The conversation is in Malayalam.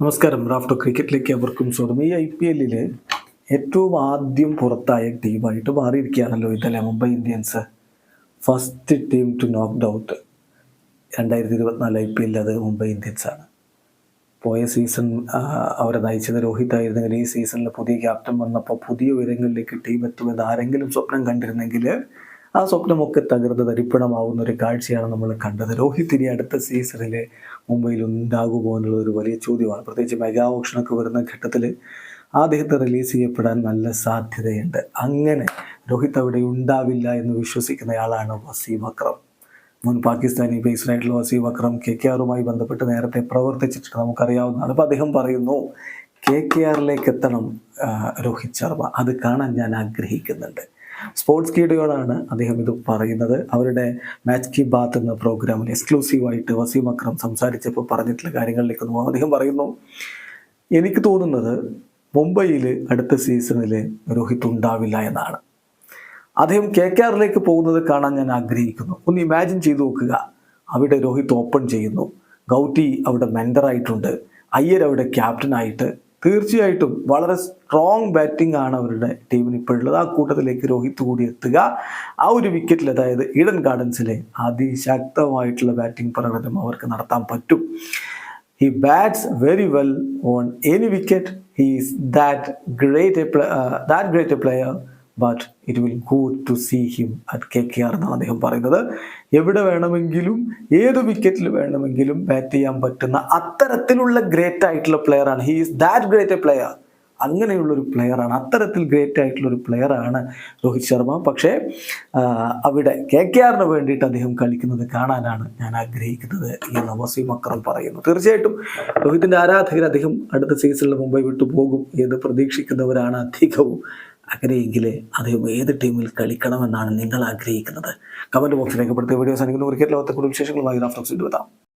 നമസ്കാരം. റാഫ്റ്റർ ക്രിക്കറ്റിലേക്ക് അവർക്കും സ്വാഗതം. ഈ ഐ പി എല്ലിൽ ഏറ്റവും ആദ്യം പുറത്തായ ടീമായിട്ട് മാറിയിരിക്കുകയാണല്ലോ ഇന്നലെ Mumbai Indians. First team to knock out രണ്ടായിരത്തി ഇരുപത്തിനാല് ഐ പി എല്ലിൽ അത് മുംബൈ ഇന്ത്യൻസാണ് പോയ സീസൺ അവരെ നയിച്ചത് രോഹിത് ആയിരുന്നെങ്കിൽ ഈ സീസണിൽ പുതിയ ക്യാപ്റ്റൻ വന്നപ്പോൾ പുതിയ ഉയരങ്ങളിലേക്ക് ടീം എത്തുമെന്ന് ആരെങ്കിലും സ്വപ്നം കണ്ടിരുന്നെങ്കിൽ ആ സ്വപ്നമൊക്കെ തകർന്ന് തരിപ്പണമാവുന്ന ഒരു കാഴ്ചയാണ് നമ്മൾ കണ്ടത്. രോഹിത് ഇനി അടുത്ത സീസണിൽ മുംബൈയിൽ ഉണ്ടാകുമോ എന്നുള്ളത് ഒരു വലിയ ചോദ്യമാണ്. പ്രത്യേകിച്ച് മെഗാ ഓപ്ഷനൊക്കെ വരുന്ന ഘട്ടത്തിൽ അദ്ദേഹത്തെ റിലീസ് ചെയ്യപ്പെടാൻ നല്ല സാധ്യതയുണ്ട്. അങ്ങനെ രോഹിത് അവിടെ ഉണ്ടാവില്ല എന്ന് വിശ്വസിക്കുന്നയാളാണ് വസീം അക്രം. മുൻ പാകിസ്ഥാനി ബേസ്ഡായിട്ടുള്ള വസീം അക്രം കെ കെ ആറുമായി ബന്ധപ്പെട്ട് നേരത്തെ പ്രവർത്തിച്ചിട്ട് നമുക്കറിയാവുന്നതാണ് അപ്പോൾ അദ്ദേഹം പറയുന്നു കെ കെ ആറിലേക്ക് എത്തണം രോഹിത് ശർമ്മ. അത് കാണാൻ ഞാൻ ആഗ്രഹിക്കുന്നുണ്ട്. സ്പോർട്സ് കീഡിയോടാണ് അദ്ദേഹം ഇത് പറയുന്നത്. അവരുടെ മാച്ച് കി ബാത്ത് എന്ന പ്രോഗ്രാമിൽ എക്സ്ക്ലൂസീവായിട്ട് വസീം അക്രം സംസാരിച്ചപ്പോൾ പറഞ്ഞിട്ടുള്ള കാര്യങ്ങളിലേക്ക് ഒന്നും അദ്ദേഹം പറയുന്നു എനിക്ക് തോന്നുന്നത് മുംബൈയിൽ അടുത്ത സീസണിൽ രോഹിത് ഉണ്ടാവില്ല എന്നാണ്. അദ്ദേഹം കെ കെ ആറിലേക്ക് പോകുന്നത് കാണാൻ ഞാൻ ആഗ്രഹിക്കുന്നു. ഒന്ന് ഇമാജിൻ ചെയ്തു നോക്കുക. അവിടെ രോഹിത് ഓപ്പൺ ചെയ്യുന്നു. ഗൗട്ടി അവിടെ മെൻഡറായിട്ടുണ്ട് അയ്യർ അവിടെ ക്യാപ്റ്റനായിട്ട് തീർച്ചയായിട്ടും വളരെ സ്ട്രോങ് ബാറ്റിംഗ് ആണ് അവരുടെ ടീമിന് ഇപ്പോഴുള്ളത് ആ കൂട്ടത്തിലേക്ക് രോഹിത് കൂടി എത്തുക. ആ ഒരു വിക്കറ്റിൽ അതായത് ഈഡൻ ഗാർഡൻസിലെ അതിശക്തമായിട്ടുള്ള ബാറ്റിംഗ് പ്രകടനം അവർക്ക് നടത്താൻ പറ്റും. He bats very well on any wicket he's that great that great a uh, that it will go to see him at K K R എന്നാണ് അദ്ദേഹം പറയുന്നത്. എവിടെ വേണമെങ്കിലും ഏത് വിക്കറ്റിൽ വേണമെങ്കിലും ബാറ്റ് ചെയ്യാൻ പറ്റുന്ന അത്തരത്തിലുള്ള ഗ്രേറ്റ് ആയിട്ടുള്ള പ്ലെയർ ആണ്. He is that great a player അങ്ങനെയുള്ളൊരു പ്ലെയറാണ് അത്തരത്തിൽ ഗ്രേറ്റ് ആയിട്ടുള്ളൊരു പ്ലെയറാണ് രോഹിത് ശർമ്മ. പക്ഷേ അവിടെ കെ കെ ആറിന് വേണ്ടിയിട്ട് അദ്ദേഹം കളിക്കുന്നത് കാണാനാണ് ഞാൻ ആഗ്രഹിക്കുന്നത് എന്ന് വസീം അക്രം പറയുന്നു. തീർച്ചയായിട്ടും രോഹിത്തിന്റെ ആരാധകർ അദ്ദേഹം അടുത്ത സീസണിൽ മുംബൈ വിട്ടു പോകും എന്ന് പ്രതീക്ഷിക്കുന്നവരാണ് അധികവും. അങ്ങനെയെങ്കിൽ അദ്ദേഹം ഏത് ടീമിൽ കളിക്കണമെന്നാണ് നിങ്ങൾ ആഗ്രഹിക്കുന്നത്. കമന്റ് ബോക്സിൽ രേഖപ്പെടുത്തിയ വീഡിയോസ് അനുഭവം ക്രിക്കറ്റ് ലോകത്തെ കൂടുതൽ വിശേഷങ്ങളുമായി റാഫ്റ്റോക്സ് എത്താം.